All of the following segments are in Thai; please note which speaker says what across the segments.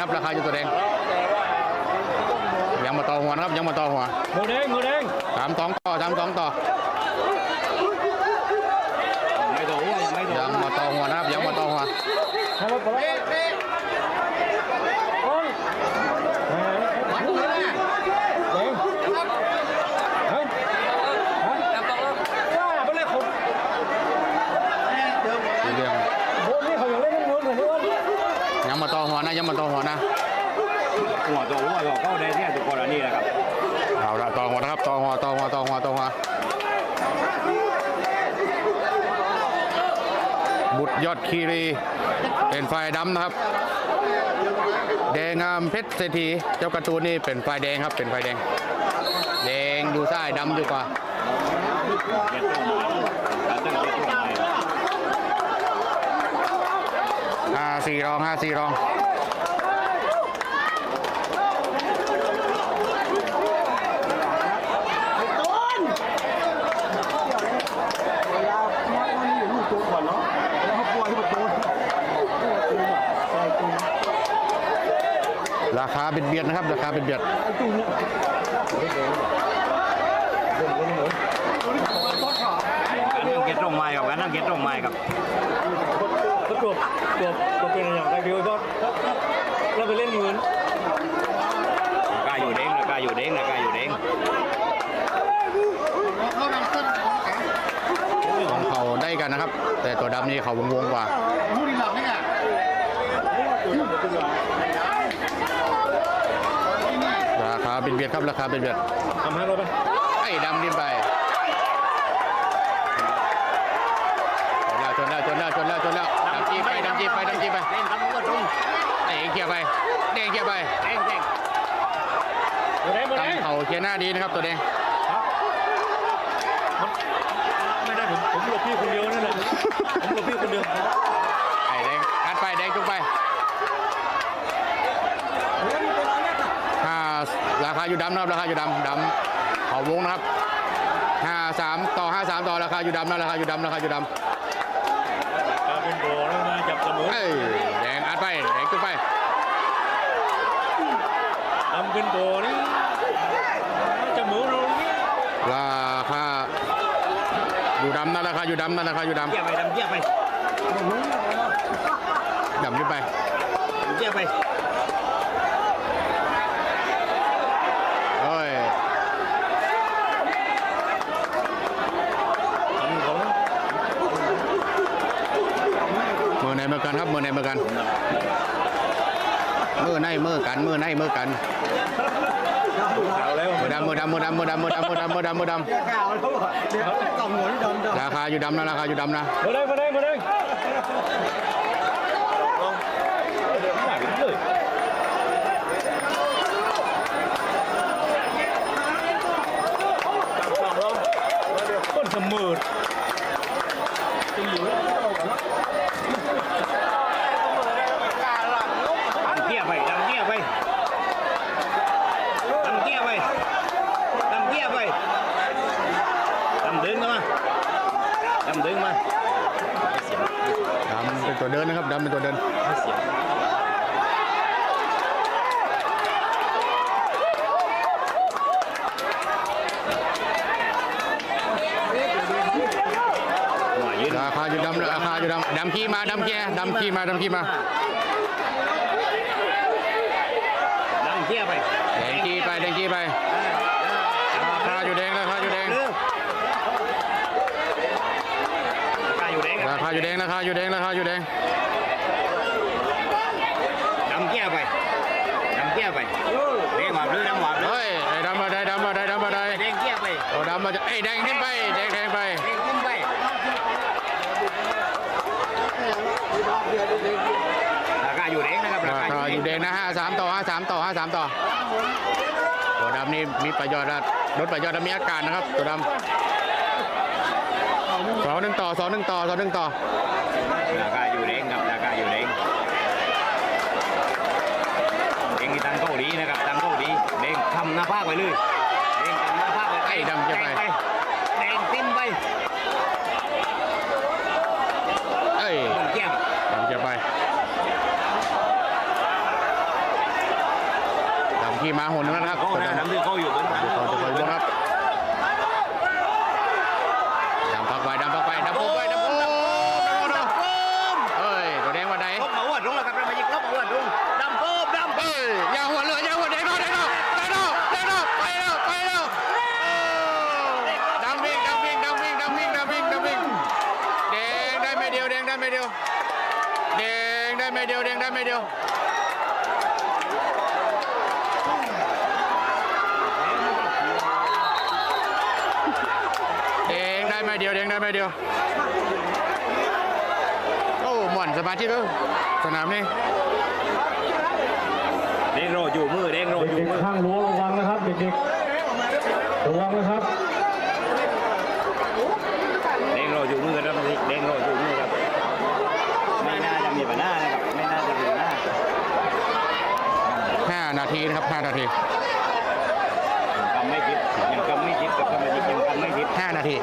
Speaker 1: นะครับราคาอยู่ตัวแดงยังมาต่อหัวนะครับยังมาต่อหัว
Speaker 2: มือแดงมือแดง
Speaker 1: สามสองต่อสามสองต่อ
Speaker 2: ไม่ถูกไม่ถูก
Speaker 1: ยังมาต่อหัวนะครับยังมาต่อหัว
Speaker 2: ทำมาปะโอ้ยแดงเฮ้ยว่าไปเลยผม
Speaker 1: สีเหลือง
Speaker 2: โอ้นี่เขาอยากเล่นมือเหมือนกัน
Speaker 1: ยังมาต่อหัว นะยังมาต่อหัวนะ
Speaker 3: หัวตัวหัวตัวเข้าได้ที่ทุกกรณีนะครับ
Speaker 1: เอาละต่อหัวนะครับต่อหัวต่อหัวต่อหัวต่อหัวบุตรยอดคีรีเป็นไฟดำนะครับ แดงงามเพชรเศรษฐีเจ้าการ์ตูนนี่เป็นไฟแดงครับเป็นไฟแดง แดงดูซ้ายดำดีกว่า
Speaker 3: เก็ตตัวใหม่การตั้งเก็ตตัวใหม่
Speaker 1: ห้าสี่รองห้าสี่รอง คาเป็นเบียดนะครับ ราคาเป็นเบียด
Speaker 3: การตั้งเก็ตตรงใหม่กับการตั้งเก็ตตรงใหม่กับ
Speaker 2: ก็ตัวตัวตัวเป็นอย่างไรพี่ก็เราไปเล่นเงิน
Speaker 3: ราคาอยู่เด้งราคาอยู่เด้งราคาอยู่เด้ง
Speaker 1: ของเขาได้กันนะครับ แต่ตัวดำนี่เขาวงวงๆกว่า ราคา เป็นเบียดครับราคาเป็นเบียด
Speaker 2: ทำให้เราไป
Speaker 1: ไอ้ดำดิ้นไปชนแล้วชนแล้วชนแล้วชนแล้วชนแล้วดำจีไปดำจีไปดำจีไป
Speaker 3: เล่นครับก็ตรง
Speaker 1: ไอ้เกียร์ไปแดงเกียร์ไป
Speaker 3: เด้งเด้ง
Speaker 2: มือแดงมือแดง
Speaker 1: ตั้งเขาเกียร์หน้าดีนะครับตัวแดง
Speaker 2: ไม่ได้ผมผมหลบพี่คนเดียวนั่นแหละผมหลบพี่คนเดียว
Speaker 1: ไอ้แดงกัดไปแดงจุกไปห้าราคาอยู่ดำ นะครับราคาอยู่ดำดำเขาวงนะครับห้าสามต่อห้าสามต่อราคาอยู่ดำนะราคาอยู่ดำราคาอยู่ดำ
Speaker 2: กาเป็นโบแล้วมาจับเสมอ
Speaker 1: เอ้ยแดงอัดไปแดงจุกไป
Speaker 2: ทำเป็นโบนี่จะมือเราเนี่ย
Speaker 1: ราคาอยู่ดำนะราคาอยู่ดำนะราคาอยู่ด
Speaker 3: เกี่ยไปดำเกี่ยไปำ
Speaker 1: ดำขึ้นไป
Speaker 3: เกี่ยไป
Speaker 1: เอ้ย
Speaker 2: ทำของ
Speaker 1: มือใน มือกันครับมือในมือกันมือในมือกันมือในมือกัน
Speaker 2: เอาแล้ว
Speaker 1: มือดำมือดำมือดำมือดำมือดำมือดำมือดำมือดำราคาอยู่ดำนะราคาอยู่ดำนะ
Speaker 2: มือแดงมือแดงมือแดงลองเดี๋ยวหายไปเลยต้นเสมอจะอยู่
Speaker 3: ดำเกี่ยไปดำเกี่ยไปดำเกี่ยไปดำเกี่ยไปดำดึงมา ดำดึงมา
Speaker 1: ดำเป็นตัวเดินนะครับดำเป็นตัวเดิน
Speaker 3: หัวยืน
Speaker 1: ราคาอยู่ดำราคาอยู่ดำดำขี้มาดำขี้ดำขี้มาดำขี้มา
Speaker 3: ดำเกี่ยไป
Speaker 1: แดงขี้ไปแดงขี้ไปราคาอยู่แดงราคาอยู่แดง
Speaker 3: ราคาอยู่แดง
Speaker 1: ราคา อยู่แดงราคาอยู่แดงราคาอยู่แดง
Speaker 3: ดำเกี้ยไปดำเกี้ยไปเด้งหวาบเลยดำหวาบเลย
Speaker 1: เฮ้ยไอ้ดำมาได้ดำมาได้ดำมาได้
Speaker 3: เด้งเกี้ยไป
Speaker 1: โอ้ดำมาจะไอ้ยแดงขึ้นไปแดงแดงไป
Speaker 3: เด้งขึ้นไปราคาอยู่แดงนะครับรา
Speaker 1: รา
Speaker 3: คา
Speaker 1: คา
Speaker 3: อ
Speaker 1: อยู่ยู่
Speaker 3: แด
Speaker 1: แด
Speaker 3: ง
Speaker 1: งนะห้าสามต่อห้าสามต่อห้าสามต่อตัวดำนี่มีประโยชน์นะรถประโยชน์และมีอาการนะครับ ตัวดำ สองหนึ่งต่อสองหนึ่งต่อสองหนึ่งต่อ
Speaker 3: ราคาอยู่แดงครับราคาอยู่แดงเด้งที่ตั้งเกาหลีนะครับตั้งเกาหลีเด้งทำหน้าภาคไปเลยเด้งทำหน้าภาคไป
Speaker 1: ไอ้ดำจะไป
Speaker 3: แดงเต็มไป
Speaker 1: เอ้ย
Speaker 3: มันเกี้ย
Speaker 1: ดำจะไป ไม่เดียวแดงได้ไม่เดียวแดงได้ไม่เดียวแดงได้ไม่เดียวโอ้หม่อนสมาชิกเออสนามนี้
Speaker 3: เด้งโรอยู่มือเด้งโรอยู่
Speaker 2: เด็ก
Speaker 3: มือ
Speaker 2: ๆข้างรั้วระวังนะครับ เด็กๆระวังนะครับ
Speaker 3: เด้งโรอยู่มือครับเด้งโรอยู่มือครับไม่น่าจะมีปัญหานะครับไม่น่าจะมีปัญหา
Speaker 1: 5 นา ทีนะครับ5นาที
Speaker 3: กำไม่คิดยังกำไม่คิดกับกำไม่คิดยังกำไม่คิด
Speaker 1: 5นาที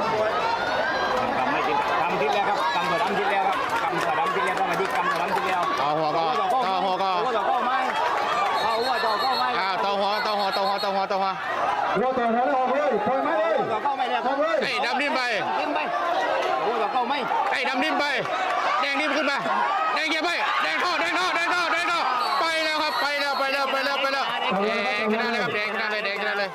Speaker 3: ยังกำไม่คิดกำคิดแล้วครับกำตัวดำคิดแล้วครับกำตัวดำคิดแล้วก็มาที่กำตัวดำคิดแล้ว
Speaker 1: ต่อหัวก็ต่อหัวก็
Speaker 3: หัวต่อก็ไม่เอาหัวต่อก็ไม่
Speaker 1: อ้าวต่อหัวต่อหัวต่อหัวต่อหัวต่อหัว
Speaker 2: รั้วต่อแถวออกเลยถอยไหมเลย
Speaker 3: หัวต่อก็ไม่แล้วครับ
Speaker 1: ไอ้ดำนิ่มไป
Speaker 3: ขึ้นไปหัวต่อก็ไม่
Speaker 1: ไอ้ดำนิ่มไป แดงนิ่มขึ้นมาแดงเหยียบไปแดงท่อแดงท่อแดงท่อแดงท่อไปแล้วครับไปแล้วไปแล้วไปแล้ว เอ๊ะชนะเลยครับแดงชนะเลยแดงชนะเลย